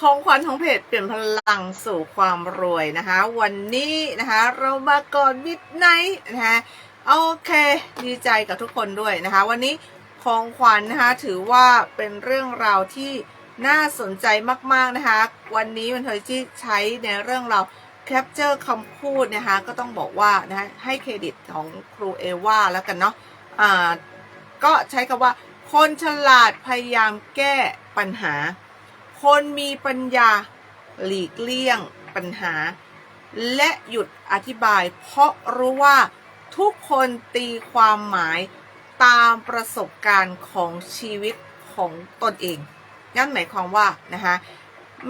ของขวัญของเพจเปลี่ยนพลังสู่ความรวยนะคะ วันนี้นะคะเรามาก่อนมิดไนท์นะคะโอเค ดีใจกับทุกคนด้วยนะคะ วันนี้ของขวัญนะคะถือว่าเป็นเรื่องราวที่น่าสนใจมากๆนะคะ วันนี้มันเทยที่ใช้ในเรื่องเราแคปเจอร์คำพูดนะคะ ก็ต้องบอกว่านะคะให้เครดิตของครูเอว่าแล้วกันเนาะอ่าก็ใช้คำว่า คนฉลาดพยายามแก้ปัญหา คนมีปัญญาหลีกเลี่ยงปัญหา และหยุดอธิบาย เพราะรู้ว่าทุกคนตีความหมายตามประสบการณ์ของชีวิตของตนเองนั่นหมายความว่านะคะ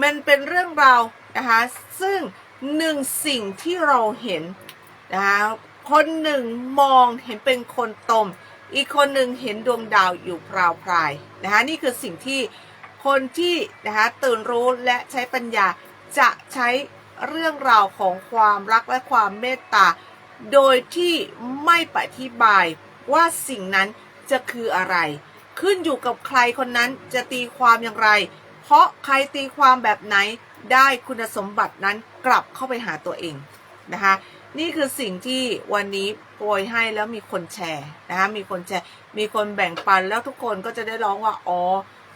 มันเป็นเรื่องราวนะคะซึ่งหนึ่งสิ่งที่เราเห็นนะคะคนหนึ่งมองเห็นเป็นคนตม อีกคนหนึ่งเห็นดวงดาวอยู่พราวพรายนะคะนี่คือสิ่งที่ คนที่นะคะตื่นรู้และใช้ปัญญาจะใช้เรื่องราวของความรักและความเมตตา โดยที่ไม่ปฏิบายว่าสิ่งนั้นจะคืออะไร ขึ้นอยู่กับใครคนนั้นจะตีความอย่างไร เพราะใครตีความแบบไหนได้คุณสมบัตินั้นกลับเข้าไปหาตัวเองนะคะนี่คือสิ่งที่วันนี้โปรยให้แล้วมีคนแชร์นะคะมีคนแชร์ มีคนแบ่งปันแล้วทุกคนก็จะได้ร้องว่า อ๋อ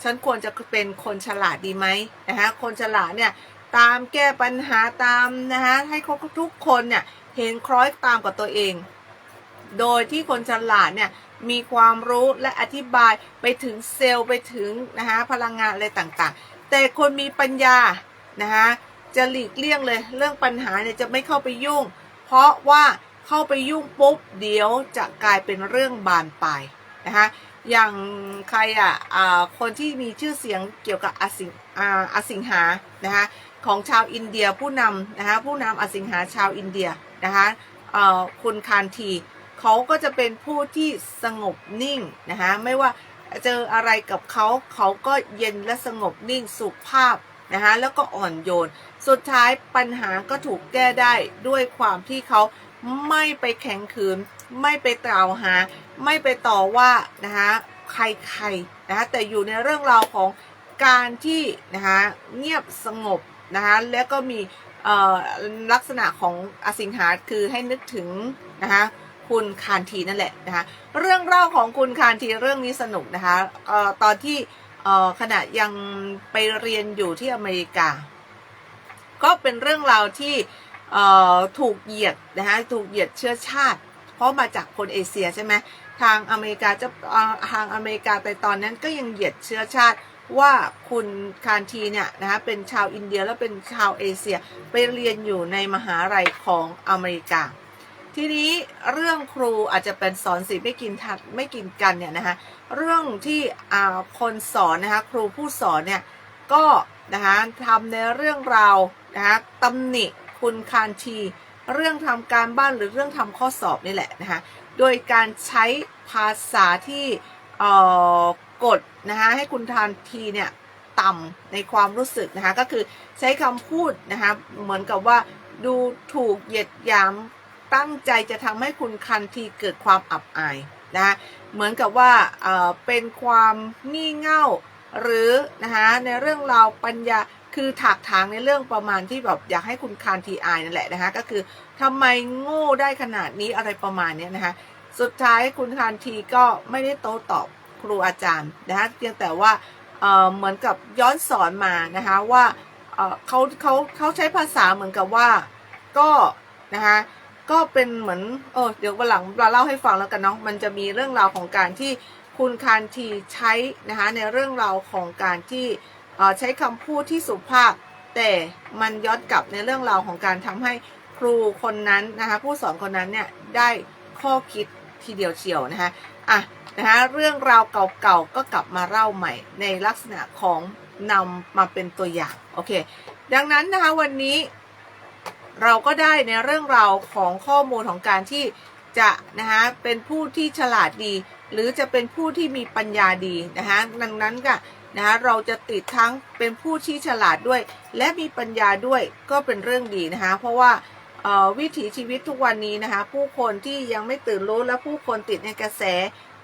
ฉันควรจะเป็นคนฉลาดดีไหมนะคะคนฉลาดเนี่ยตามแก้ปัญหาตามนะคะให้เขาทุกคนเนี่ยเห็นคล้อยตามกับตัวเอง โดยที่คนฉลาดเนี่ยมีความรู้และอธิบายไปถึงเซลล์ไปถึงนะคะพลังงานอะไรต่างๆ แต่คนมีปัญญานะคะจะหลีกเลี่ยงเลยเรื่องปัญหาเนี่ยจะไม่เข้าไปยุ่ง เพราะว่าเข้าไปยุ่งปุ๊บเดี๋ยวจะกลายเป็นเรื่องบานปลายนะคะ อย่างใครอะอ่าคนที่มีชื่อเสียงเกี่ยวกับอสิงอสิงหานะคะของชาวอินเดียผู้นำนะคะผู้นำอสิงหาชาวอินเดียนะคะคุณคานทีเขาก็จะเป็นผู้ที่สงบนิ่งนะคะไม่ว่าเจออะไรกับเขาเขาก็เย็นและสงบนิ่งสุภาพนะคะแล้วก็อ่อนโยน สุดท้ายปัญหาก็ถูกแก้ได้ด้วยความที่เขาไม่ไปแข็งขืน ไม่ไปกล่าวหา ไม่ไปต่อว่านะคะใครๆนะคะแต่อยู่ในเรื่องราวของการที่นะคะเงียบสงบนะคะแล้วก็มีลักษณะของอสิงหาคือให้นึกถึงนะคะคุณคานทีนั่นแหละนะคะเรื่องเล่าของคุณคานทีเรื่องนี้สนุกนะคะออตอนที่ขณะยังไปเรียนอยู่ที่อเมริกา ก็เป็นเรื่องราวที่ถูกเหยียดนะคะถูกเหยียดเชื้อชาติ เพราะมาจากคนเอเชียใช่ไหมทางอเมริกาจะทางอเมริกาแต่ตอนนั้นก็ยังเหยียดเชื้อชาติว่าคุณคานทีเนี่ยนะคะเป็นชาวอินเดียและเป็นชาวเอเชียไปเรียนอยู่ในมหาลัยของอเมริกา ทีนี้เรื่องครูอาจจะเป็นสอนสิไม่กินทัดไม่กินกันเนี่ยนะคะเรื่องที่คนสอนนะคะครูผู้สอนเนี่ยก็นะคะทำในเรื่องราวนะคะตำหนิคุณคานที เรื่องทำการบ้านหรือเรื่องทำข้อสอบนี่แหละนะคะโดยการใช้ภาษาที่เอ่อกดนะคะให้คุณทานทีเนี่ยต่ำในความรู้สึกนะคะก็คือใช้คำพูดนะคะเหมือนกับว่าดูถูกเหยียดหยามตั้งใจจะทำให้คุณคันทีเกิดความอับอายนะะเหมือนกับว่าเอ่อเป็นความงี่เง่าหรือนะคะในเรื่องราวปัญญา คือถากถางในเรื่องประมาณที่แบบอยากให้คุณคานทีอายนั่นแหละนะคะ ก็คือทำไมโง่ได้ขนาดนี้อะไรประมาณเนี้ยนะคะ สุดท้ายคุณคานทีก็ไม่ได้โต้ตอบครูอาจารย์นะคะเพียงแต่ว่าเอ่อเหมือนกับย้อนสอนมานะคะว่าเอ่อเขาเขาเขาใช้ภาษาเหมือนกับว่าก็นะคะก็เป็นเหมือนเออเดี๋ยววันหลังเราเล่าให้ฟังแล้วกันเนาะมันจะมีเรื่องราวของการที่คุณคานทีใช้นะคะในเรื่องราวของการที่ ใช้คำพูดที่สุภาพ แต่มันย้อนกลับในเรื่องราวของการทำให้ครูคนนั้นนะคะผู้สอนคนนั้นเนี่ยได้ข้อคิดทีเดียวเชียวนะคะอะนะคะเรื่องราวเก่าๆก็กลับมาเล่าใหม่ในลักษณะของนำมาเป็นตัวอย่างโอเคดังนั้นนะคะวันนี้เราก็ได้ในเรื่องราวของข้อมูลของการที่จะนะคะเป็นผู้ที่ฉลาดดี หรือจะเป็นผู้ที่มีปัญญาดีนะคะดังนั้นก็ นะคะเราจะติดทั้งเป็นผู้ที่ฉลาดด้วย และมีปัญญาด้วยก็เป็นเรื่องดีนะคะ เพราะว่าวิถีชีวิตทุกวันนี้นะคะ ผู้คนที่ยังไม่ตื่นรู้และผู้คนติดในกระแส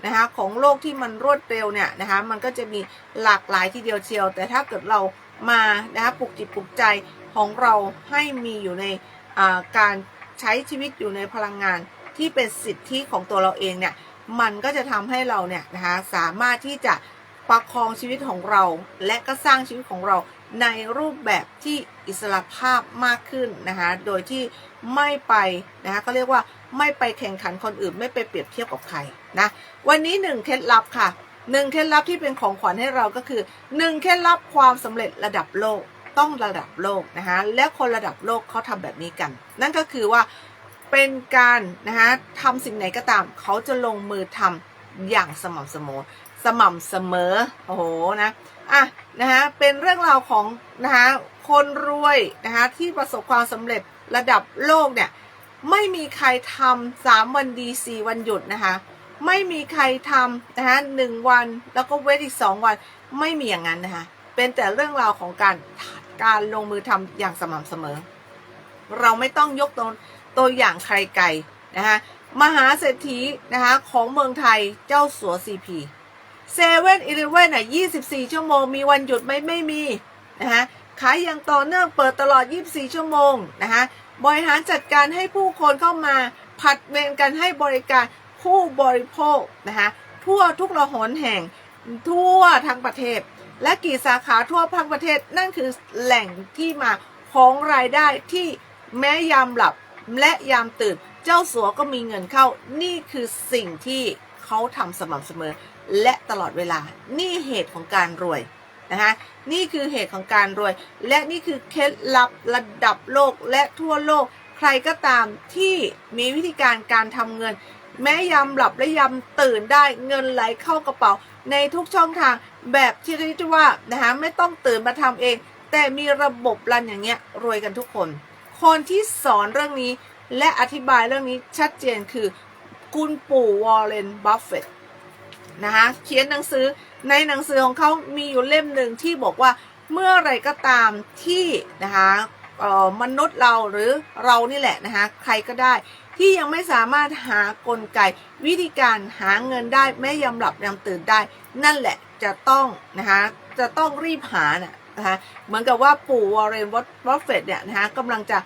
นะคะของโลกที่มันรวดเร็วเนี่ยนะคะมันก็จะมีหลากหลายทีเดียวเชียว แต่ถ้าเกิดเรามานะคะปลุกจิตปลุกใจของเราให้มีอยู่ในการใช้ชีวิตอยู่ในพลังงานที่เป็นสิทธิของตัวเราเองเนี่ยมันก็จะทำให้เราเนี่ยนะคะสามารถที่จะ ประคองชีวิตของเรา และก็สร้างชีวิตของเราในรูปแบบที่อิสระภาพมากขึ้นนะคะโดยที่ไม่ไปนะคะเขาเรียกว่าไม่ไปแข่งขันคนอื่นไม่ไปเปรียบเทียบกับใครนะวันนี้หนึ่งเคล็ดลับค่ะหนึ่งเคล็ดลับที่เป็นของขวัญให้เราก็คือหนึ่งเคล็ดลับความสำเร็จระดับโลกต้องระดับโลกนะคะและคนระดับโลกเขาทำแบบนี้กัน นั่นก็คือว่าเป็นการนะคะทำสิ่งไหนก็ตาม เขาจะลงมือทำอย่างสม่ำเสมอ สม่ำเสมอ โอ้โหนะอะนะคะเป็นเรื่องราวของนะคะคนรวยนะคะที่ประสบความสำเร็จระดับโลกเนี่ยไม่มีใครทำสามวันดีสี่วันหยุดนะคะไม่มีใครทำนะคะหนึ่งวันแล้วก็เว้นอีกสองวันไม่มีอย่างนั้นนะคะเป็นแต่เรื่องราวของการการลงมือทำอย่างสม่ำเสมอ เราไม่ต้องยกตัวตัวอย่างใครไกลนะคะมหาเศรษฐีนะคะของเมืองไทยเจ้าสัวซีพี เซเว่นอีเลเว่นอะ24ชั่วโมง มีวันหยุดไหมไม่มีนะคะขายอย่างต่อเนื่องเปิดตลอด 24 ชั่วโมงนะคะบริหารจัดการให้ผู้คนเข้ามาผัดเวรกันให้บริการผู้บริโภคนะคะทั่วทุกระหนแห่งทั่วทั้งประเทศ และกี่สาขาทั่วทั้งประเทศ นั่นคือแหล่งที่มาของรายได้ที่แม้ยามหลับและยามตื่น เจ้าสัวก็มีเงินเข้า นี่คือสิ่งที่เขาทำสม่ำเสมอ และตลอดเวลา นี่เหตุของการรวยนะคะนี่คือเหตุของการรวย และนี่คือเคล็ดลับระดับโลกและทั่วโลก ใครก็ตามที่มีวิธีการการทำเงิน แม้ยามหลับและยามตื่นได้เงินไหลเข้ากระเป๋า ในทุกช่องทางแบบที่เรียกได้ว่านะคะไม่ต้องตื่นมาทำเอง แต่มีระบบรันอย่างเงี้ยรวยกันทุกคน คนที่สอนเรื่องนี้และอธิบายเรื่องนี้ชัดเจนคือ คุณปู่วอร์เรนบัฟเฟต นะคะเขียนหนังสือในหนังสือของเขามีอยู่เล่มหนึ่งที่บอกว่าเมื่อไรก็ตามที่นะคะมนุษย์เราหรือเรานี่แหละนะคะใครก็ได้ที่ยังไม่สามารถหากลไกวิธีการหาเงินได้แม้ยามหลับยามตื่นได้ นั่นแหละจะต้องนะคะจะต้องรีบหาน่ะนะคะเหมือนกับว่าปู่วอร์เรนบัฟเฟตเนี่ยนะคะกำลังจะ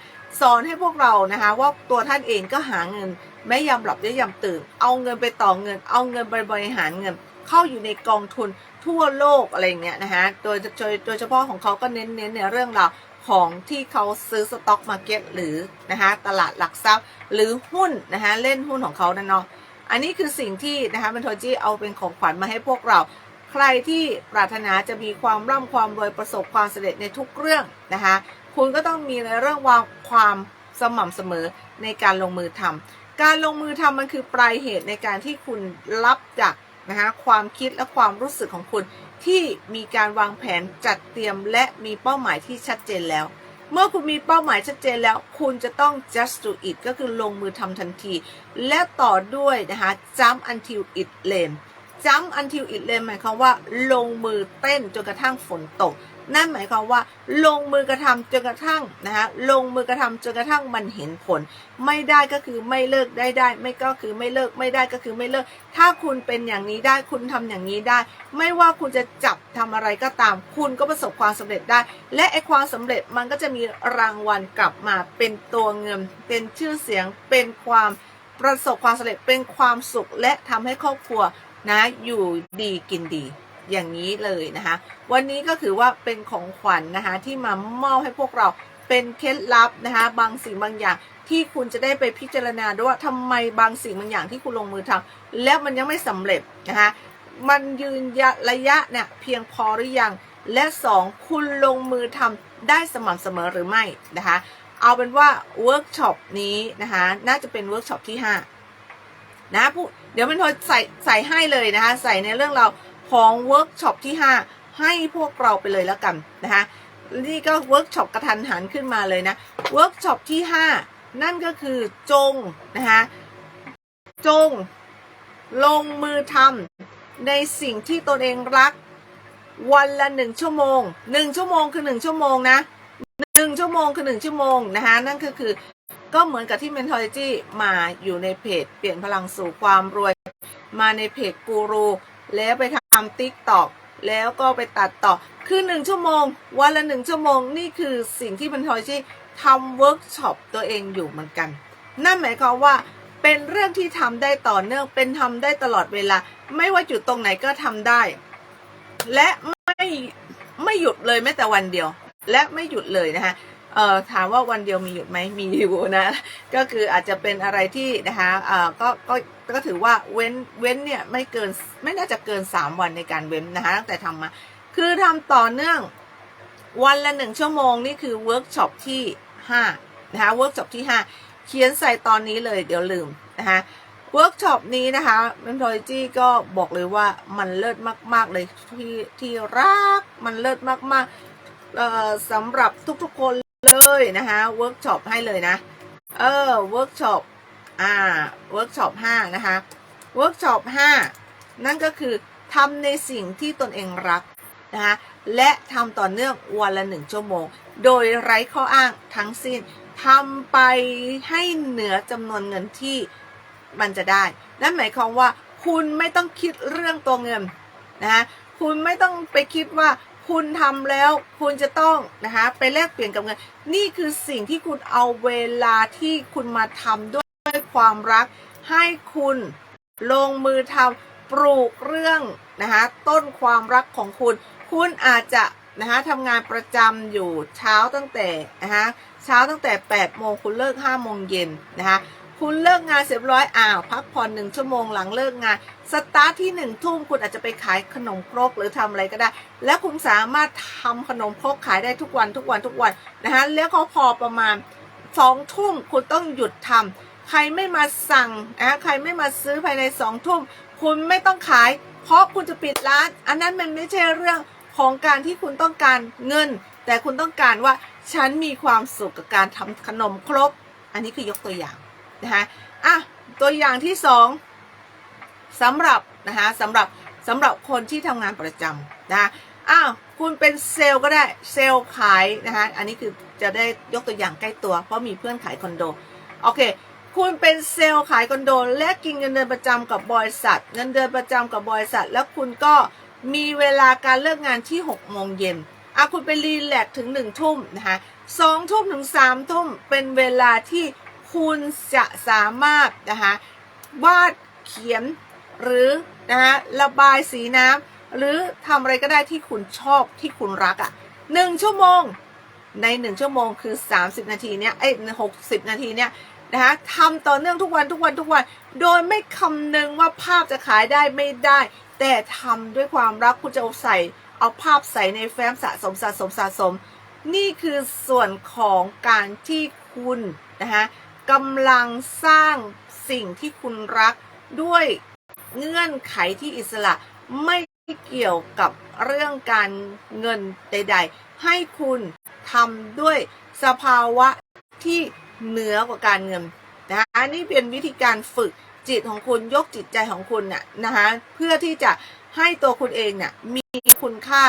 สอนให้พวกเรานะคะว่าตัวท่านเองก็หาเงิน แม้ยามหลับและยามตื่น เอาเงินไปต่อเงิน เอาเงินไปบริหารเงิน เข้าอยู่ในกองทุนทั่วโลกอะไรเงี้ยนะคะโดยโดยเฉพาะของเขาก็เน้นเน้นในเรื่องราวของที่เขาซื้อสต็อกมาเก็ตหรือนะคะตลาดหลักทรัพย์หรือหุ้นนะคะเล่นหุ้นของเขานั่นเนาะอันนี้คือสิ่งที่นะคะเป็นโทจี้เอาเป็นของขวัญมาให้พวกเรา ใครที่ปรารถนาจะมีความร่ำความรวยประสบความสำเร็จในทุกเรื่องนะคะคุณก็ต้องมีในเรื่องวางความสม่ำเสมอในการลงมือทำ การลงมือทำมันคือปลายเหตุในการที่คุณรับจากนะคะความคิดและความรู้สึกของคุณที่มีการวางแผนจัดเตรียมและมีเป้าหมายที่ชัดเจนแล้ว เมื่อคุณมีเป้าหมายชัดเจนแล้ว คุณจะต้อง just do it ก็คือลงมือทำทันที และต่อด้วยนะคะ jump until it rain jump until it rain หมายความว่าลงมือเต้นจนกระทั่งฝนตก นั่นหมายความว่า ลงมือกระทำจนกระทั่งนะคะลงมือกระทำจนกระทั่งมันเห็นผล ไม่ได้ก็คือไม่เลิกได้ได้ ไม่ก็คือไม่เลิกไม่ได้ก็คือไม่เลิก ถ้าคุณเป็นอย่างนี้ได้คุณทำอย่างนี้ได้ ไม่ว่าคุณจะจับทำอะไรก็ตาม คุณก็ประสบความสำเร็จได้ และไอความสำเร็จมันก็จะมีรางวัลกลับมาเป็นตัวเงิน เป็นชื่อเสียงเป็นความประสบความสำเร็จเป็นความสุขและทำให้ครอบครัวนะอยู่ดีกินดี อย่างนี้เลยนะคะ วันนี้ก็ถือว่าเป็นของขวัญนนะคะที่มามอบให้พวกเราเป็นเคล็ดลับนะคะ บางสิ่งบางอย่างที่คุณจะได้ไปพิจารณาด้วยว่าทำไมบางสิ่งบางอย่างที่คุณลงมือทำแล้วมันยังไม่สำเร็จนะคะมันยืนระยะเนี่ยเพียงพอหรือยัง และสองคุณลงมือทำได้สม่ำเสมอหรือไม่นะคะ เอาเป็นว่าเวิร์กช็อปนี้นะคะน่าจะเป็นเวิร์กช็อปที่ 5 นะผู้เดี๋ยวมันโทรใส่ใส่ให้เลยนะคะ ใส่ในเรื่องเรา ของเวิร์กช็อปที่ 5 ให้พวกเราไปเลยแล้วกันนะคะนี่ก็เวิร์กช็อปกระทันหันขึ้นมาเลยนะเวิร์กช็อปที่ 5 นั่นก็คือจงนะคะจงลงมือทำในสิ่งที่ตนเองรัก วันละหนึ่งชั่วโมงหนึ่งชั่วโมงคือหนึ่งชั่วโมงนะหนึ่งชั่วโมงคือหนึ่งชั่วโมงนะคะนั่นก็คือก็เหมือนกับที่ Mentology มาอยู่ในเพจเปลี่ยนพลังสู่ความรวย มาในเพจกูรูแล้วไปท ทำติ๊กตอกแล้วก็ไปตัดต่อ คือหนึ่งชั่วโมง วันละหนึ่งชั่วโมง นี่คือสิ่งที่เป็นทอยที่ทำเวิร์กช็อปตัวเองอยู่เหมือนกัน นั่นหมายความว่าเป็นเรื่องที่ทำได้ต่อเนื่อง เป็นทำได้ตลอดเวลา ไม่ว่าจุดตรงไหนก็ทำได้ และไม่ไม่หยุดเลยแม้แต่วันเดียว และไม่หยุดเลยนะคะ เอ่อถามว่าวันเดียวมีหยุดไหมมีอยู่นะ ก็คืออาจจะเป็นอะไรที่นะคะเอ่อก็ก็ก็ถือว่าเว้นเว้นเนี่ยไม่เกินไม่น่าจะเกิน 3 วันในการเว้นนะคะตั้งแต่ทำมา คือทำต่อเนื่องวันละหนึ่งชั่วโมงนี่คือเวิร์กช็อปที่5นะคะเวิร์กช็อปที่ 5 เขียนใส่ตอนนี้เลยเดี๋ยวลืมนะคะเวิร์กช็อปนี้นะคะเมนทอ l จีก็บอกเลยว่ามันเลิศมาก ๆ เลยที่ที่รักมันเลิศมากๆเอ่อสำหรับทุกๆคน เลยนะคะเวิร์กช็อปให้เลยนะ เออเวิร์กช็อปอ่าเวิร์กช็อป5นะคะเวิร์กช็อป5นั่นก็คือทำในสิ่งที่ตนเองรักนะคะและทำต่อเนื่องวันละหนึ่งชั่วโมง โดยไร้ข้ออ้างทั้งสิ้นทำไปให้เหนือจำนวนเงินที่มันจะได้ นั่นหมายความว่าคุณไม่ต้องคิดเรื่องตัวเงินนะคะคุณไม่ต้องไปคิดว่า คุณทำแล้วคุณจะต้องนะคะไปแลกเปลี่ยนกับเงินนี่คือสิ่งที่คุณเอาเวลาที่คุณมาทำด้วยความรัก ให้คุณลงมือทำปลูกเรื่องนะคะต้นความรักของคุณ คุณอาจจะนะคะทำงานประจำอยู่เช้าตั้งแต่นะคะเช้าตั้งแต่8โมงคุณเลิก5โมงเย็นนะคะ คุณเลิกงานเสร็จร้อยอ้าวพักผ่อนหนึ่งชั่วโมงหลังเลิกงานสตาร์ทที่หนึ่งทุ่มคุณอาจจะไปขายขนมครกหรือทำอะไรก็ได้ และคุณสามารถทำขนมครกขายได้ทุกวันทุกวันทุกวันนะคะแล้วก็พอประมาณสองทุ่มคุณต้องหยุดทำใครไม่มาสั่งนะใครไม่มาซื้อภายในสองทุ่มคุณไม่ต้องขาย เพราะคุณจะปิดร้าน อันนั้นมันไม่ใช่เรื่องของการที่คุณต้องการเงิน แต่คุณต้องการว่าฉันมีความสุขกับการทำขนมครก อันนี้คือยกตัวอย่าง นะคะอะตัวอย่างที่สองสำหรับนะคะสำหรับสำหรับคนที่ทำงานประจำนะคะอ้าวคุณเป็นเซลล์ก็ได้เซลล์ขายนะคะอันนี้คือจะได้ยกตัวอย่างใกล้ตัว เพราะมีเพื่อนขายคอนโดโอเค คุณเป็นเซลล์ขายคอนโด และกินเงินเดือนประจำกับบริษัท เงินเดือนประจำกับบริษัท แล้วคุณก็มีเวลาการเลิกงานที่6โมงเย็นอะคุณไปรีแลกถึง1ทุ่มนะคะสองทุ่มถึง3ทุ่มเป็นเวลาที่ คุณจะสามารถนะคะวาดเขียนหรือนะฮะระบายสีน้ำหรือทำอะไรก็ได้ที่คุณชอบที่คุณรักอะ่ะหนึ่งชั่วโมงในหนึ่งชั่วโมงคือ 30 นาทีเนี้ยไอ้หกสิบนาทีเนี้ยนะคะทำต่อเนื่องทุกวันทุกวันทุกวัน โดยไม่คำนึงว่าภาพจะขายได้ไม่ได้ แต่ทำด้วยความรักคุณจะเอาใส่ เอาภาพใส่ในแฟ้มสะสมสะสมสะสม นี่คือส่วนของการที่คุณนะคะ กำลังสร้างสิ่งที่คุณรักด้วยเงื่อนไขที่อิสระไม่เกี่ยวกับเรื่องการเงินใด ๆ ให้คุณทำด้วยสภาวะที่เหนือกว่าการเงินนะคะนี่เป็นวิธีการฝึกจิตของคุณยกจิตใจของคุณน่ะนะคะเพื่อที่จะ ให้ตัวคุณเองเนี่ยมีคุณค่า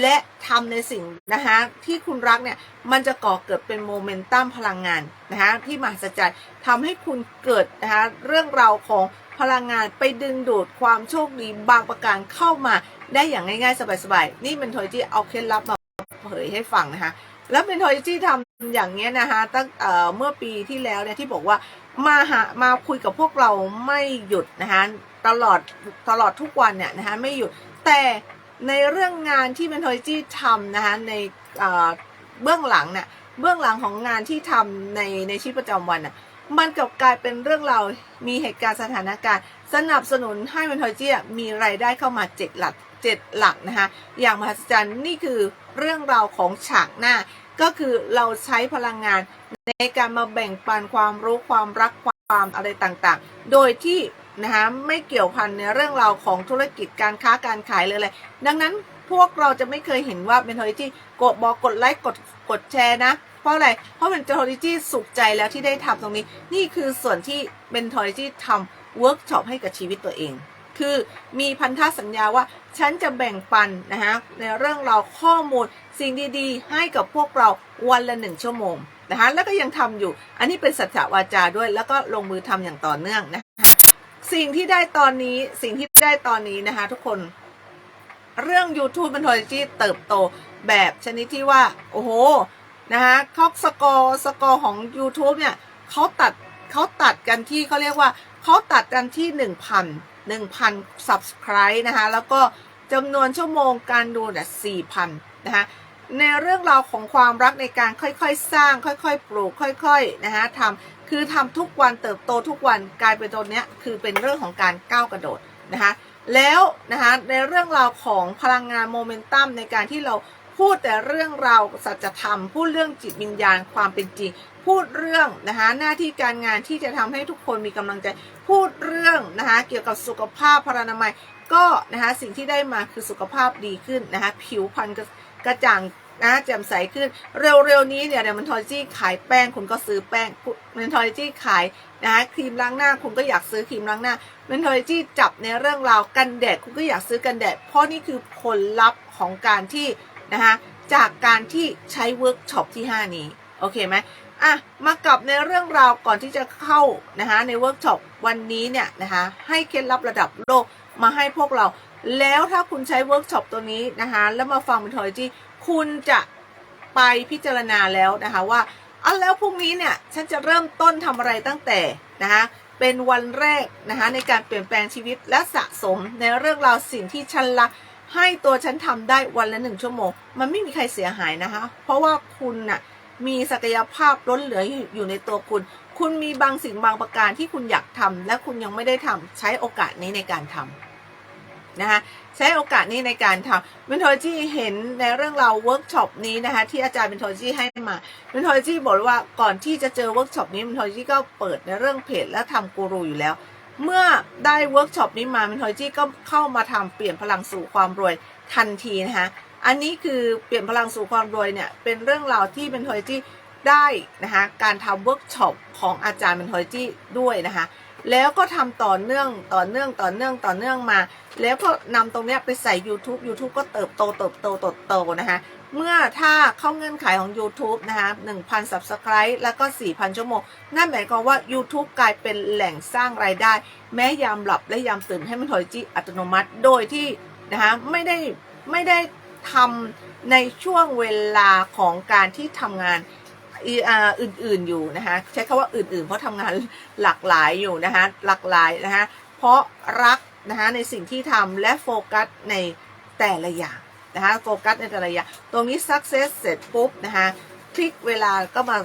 และทำในสิ่งนะคะที่คุณรักเนี่ยมันจะก่อเกิดเป็นโมเมนตัมพลังงานนะคะที่มหัศจรรย์ทำให้คุณเกิดนะคะเรื่องราวของพลังงานไปดึงดูดความโชคดีบางประการเข้ามาได้อย่างง่ายๆ สบายๆ นี่เป็นทอยที่เอาเคล็ดลับมาเผยให้ฟังนะคะแล้วเป็นทอยที่ทำอย่างเงี้ยนะคะตั้งเอ่อเมื่อปีที่แล้วเนี่ยที่บอกว่ามาหามาคุยกับพวกเราไม่หยุดนะคะ ตลอดตลอดทุกวันเนี่ยนะคะไม่หยุดแต่ในเรื่องงานที่เป็นทอยที่ทำนะคะในเอ่อเบื้องหลังเนี่ยเบื้องหลังของงานที่ทำในในชีวิตประจำวันน่ะมันกลับกลายเป็นเรื่องเรามีเหตุการณ์สถานการณ์ สนับสนุนให้เป็นทอยจี้มีรายได้เข้ามาเจ็ดหลักเจ็ดหลักนะคะอย่างมหัศจรรย์นี่คือเรื่องราวของฉากหน้า ก็คือเราใช้พลังงานในการมาแบ่งปันความรู้ความรักความอะไรต่างๆ โดยที่ นะคะไม่เกี่ยวพันในเรื่องราวของธุรกิจการค้าการขายเลยเลยดังนั้นพวกเราจะไม่เคยเห็นว่าเป็นทอริจี้กดบอกกดไลค์กดกดแชร์นะ เพราะอะไร เพราะเป็นทอริจี้สุขใจแล้วที่ได้ทำตรงนี้ นี่คือส่วนที่เป็นทอริจี้ทำเวิร์กช็อปให้กับชีวิตตัวเอง คือมีพันธสัญญาว่าฉันจะแบ่งปันนะฮะในเรื่องราวข้อมูลสิ่งดีๆ ให้กับพวกเราวันละหนึ่งชั่วโมงนะคะแล้วก็ยังทำอยู่ อันนี้เป็นสัจจวาจาด้วย แล้วก็ลงมือทำอย่างต่อเนื่องนะคะ สิ่งที่ได้ตอนนี้สิ่งที่ได้ตอนนี้นะคะ ทุกคนเรื่อง YouTube m e n t o l o g y เติบโตแบบชนิดที่ว่า โอ้โห นะคะเขาสกอร์สกอร์ของ YouTube เนี่ยเขาตัดเขาตัดกันที่เขาเรียกว่าเขาตัดกันที่ 1,000 1,000 subscribe นะคะแล้วก็จำนวนชั่วโมงการดูเนี่ย4,000 นะคะในเรื่องราวของความรักในการค่อยๆ สร้างค่อยๆ ปลูกค่อยๆ นะคะทำ คือทำทุกวันเติบโตทุกวันกลายเป็นตัวเนี้ยคือเป็นเรื่องของการก้าวกระโดดนะคะแล้วนะคะในเรื่องราวของพลังงานโมเมนตัมในการที่เราพูดแต่เรื่องราวสัจธรรม พูดเรื่องจิตวิญญาณความเป็นจริง พูดเรื่องนะคะหน้าที่การงานที่จะทำให้ทุกคนมีกำลังใจ พูดเรื่องนะคะเกี่ยวกับสุขภาพพลานามัย ก็นะคะสิ่งที่ได้มาคือสุขภาพดีขึ้นนะคะผิวพรรณกระจ่าง นะแจ่มใสขึ้นเร็วๆนี้เนี่ยเดี๋ยวมันทอจี้ขายแป้งคุณก็ซื้อแป้งมันทอจี้ขายนะคะครีมล้างหน้าคุณก็อยากซื้อครีมล้างหน้ามันทอจี้จับในเรื่องราวกันแดดคุณก็อยากซื้อกันแดด เพราะนี่คือผลลัพธ์ของการที่นะคะจากการที่ใช้เวิร์กช็อปที่ 5 นี้ โอเคไหมอะมากลับในเรื่องราวก่อนที่จะเข้านะคะในเวิร์กช็อปวันนี้เนี่ยนะคะให้เคล็ดลับระดับโลกมาให้พวกเรา แล้วถ้าคุณใช้เวิร์กช็อปตัวนี้นะคะแล้วมาฟัง Mentology คุณจะไปพิจารณาแล้วนะคะว่าอะแล้วพรุ่งนี้เนี่ยฉันจะเริ่มต้นทำอะไรตั้งแต่นะคะเป็นวันแรกนะคะในการเปลี่ยนแปลงชีวิตและสะสมในเรื่องราวสิ่งที่ฉันรักให้ตัวฉันทำได้วันละหนึ่งชั่วโมง มันไม่มีใครเสียหายนะคะ เพราะว่าคุณน่ะมีศักยภาพล้นเหลืออยู่ในตัวคุณ คุณมีบางสิ่งบางประการที่คุณอยากทำและคุณยังไม่ได้ทำใช้โอกาสนี้ในการทำนะคะ ใช้โอกาสนี้ในการทำเมนโทจีเห็นในเรื่องราวเวิร์กช็อปนี้นะคะที่อาจารย์เมนโทจีให้มาเมนโทจีบอกว่าก่อนที่จะเจอเวิร์กช็อปนี้เมนโทจีก็เปิดในเรื่องเพจและทำกูรูอยู่แล้ว เมื่อได้เวิร์กช็อปนี้มาเมนโทจีก็เข้ามาทำเปลี่ยนพลังสู่ความรวยทันทีนะคะอันนี้คือเปลี่ยนพลังสู่ความรวยเนี่ยเป็นเรื่องราวที่เมนโทจีได้นะคะการทำเวิร์กช็อปของอาจารย์เมนโทจีด้วยนะคะ แล้วก็ทำต่อเนื่องต่อเนื่องต่อเนื่องต่อเนื่องมา แล้วก็นำตรงนี้ไปใส่ YouTube YouTube ก็เติบโตเติบโตเติบโตนะคะเมื่อถ้าเข้าเงื่อนไขของ YouTube นะคะ1,000 Subscribe แล้วก็ 4,000 ชั่วโมง นั่นหมายความว่า YouTube กลายเป็นแหล่งสร้างรายได้ แม้ยามหลับและยามตื่นให้มันถอยจีอัตโนมัติ โดยที่นะคะไม่ได้ไม่ได้ทำในช่วงเวลาของการที่ทำงาน อื่นๆอยู่นะคะใช้คำว่าอื่นๆ เพราะทำงานหลากหลายอยู่นะคะหลากหลายนะคะเพราะรักนะคะในสิ่งที่ทำและโฟกัสในแต่ละอย่างนะคะโฟกัสในแต่ละอย่างตรงนี้ success เสร็จปุ๊บนะคะคลิกเวลาก็มา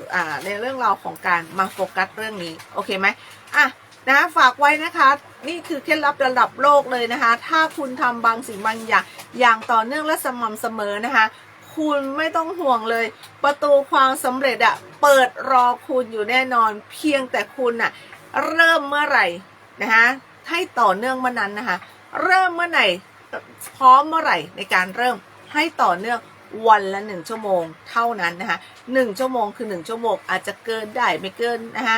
ในเรื่องราวของการมาโฟกัสเรื่องนี้ โอเคไหมอะนะคะฝากไว้นะคะ นี่คือเคล็ดลับระดับโลกเลยนะคะ ถ้าคุณทำบางสิ่งบางอย่างอย่างต่อเนื่องและสม่ำเสมอนะคะ คุณไม่ต้องห่วงเลย ประตูความสำเร็จอะเปิดรอคุณอยู่แน่นอนเพียงแต่คุณอะเริ่มเมื่อไหร่นะคะให้ต่อเนื่องเมื่อนั้นนะคะเริ่มเมื่อไหร่พร้อมเมื่อไหร่ในการเริ่มให้ต่อเนื่องวันละหนึ่งชั่วโมงเท่านั้นนะคะหนึ่งชั่วโมงคือหนึ่งชั่วโมงอาจจะเกินได้ไม่เกินนะคะ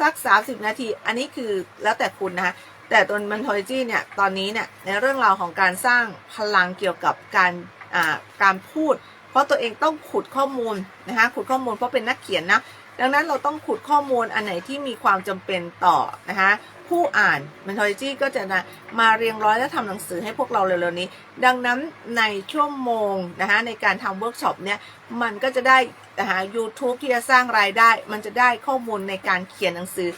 สัก30นาที อันนี้คือแล้วแต่คุณนะคะแต่ตัวมันทอยจีเนี่ยตอนนี้เนี่ยในเรื่องราวของการสร้างพลังเกี่ยวกับการ การพูด เพราะตัวเองต้องขุดข้อมูลนะคะขุดข้อมูลเพราะเป็นนักเขียนนะ ดังนั้นเราต้องขุดข้อมูลอันไหนที่มีความจำเป็นต่อนะคะผู้อ่าน Mentology ก็จะนะมาเรียงร้อยและทำหนังสือให้พวกเราเร็วๆนี้ ดังนั้นในชั่วโมงนะคะในการทำเวิร์กช็อปเนี่ยมันก็จะได้นะคะ YouTube ที่จะสร้างรายได้ มันจะได้ข้อมูลในการเขียนหนังสือ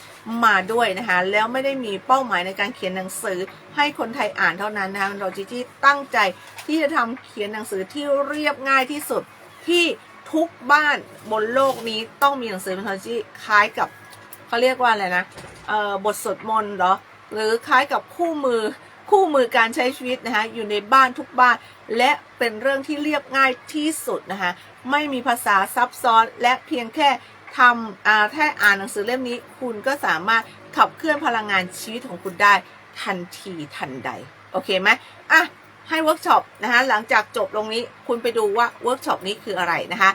มาด้วยนะคะแล้วไม่ได้มีเป้าหมายในการเขียนหนังสือให้คนไทยอ่านเท่านั้นนะคะ Mentology ตั้งใจที่จะทำเขียนหนังสือที่เรียบง่ายที่สุดที่ ทุกบ้านบนโลกนี้ต้องมีหนังสือ Mentology คล้ายกับเขาเรียกว่าอะไรนะเอ่อบทสวดมนต์เหรอหรือคล้ายกับคู่มือคู่มือการใช้ชีวิตนะคะอยู่ในบ้านทุกบ้าน และเป็นเรื่องที่เรียบง่ายที่สุดนะคะไม่มีภาษาซับซ้อนและเพียงแค่ทำอ่าแค่อ่านหนังสือเล่มนี้ คุณก็สามารถขับเคลื่อนพลังงานชีวิตของคุณได้ทันทีทันใด โอเคไหมอะ ให้เวิร์กช็อปนะคะหลังจากจบตรงนี้คุณไปดูว่าเวิร์กช็อปนี้คืออะไรนะคะ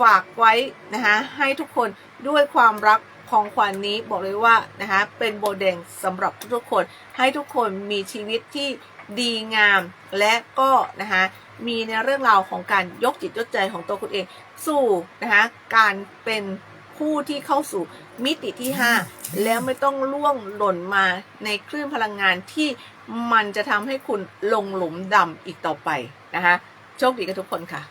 ฝากไว้นะคะให้ทุกคนด้วยความรักของขวัญนนี้บอกเลยว่านะคะเป็นโบเดงสำหรับทุกๆคน ให้ทุกคนมีชีวิตที่ดีงามและก็นะคะมีในเรื่องราวของการยกจิตยกใจของตัวคุณเอง สู่นะคะการเป็นผู้ที่เข้าสู่มิติที่ 5 แล้วไม่ต้องล่วงหล่นมาในคลื่นพลังงานที่ มันจะทำให้คุณลงหลุมดำอีกต่อไปนะคะโชคดีกับทุกคนค่ะ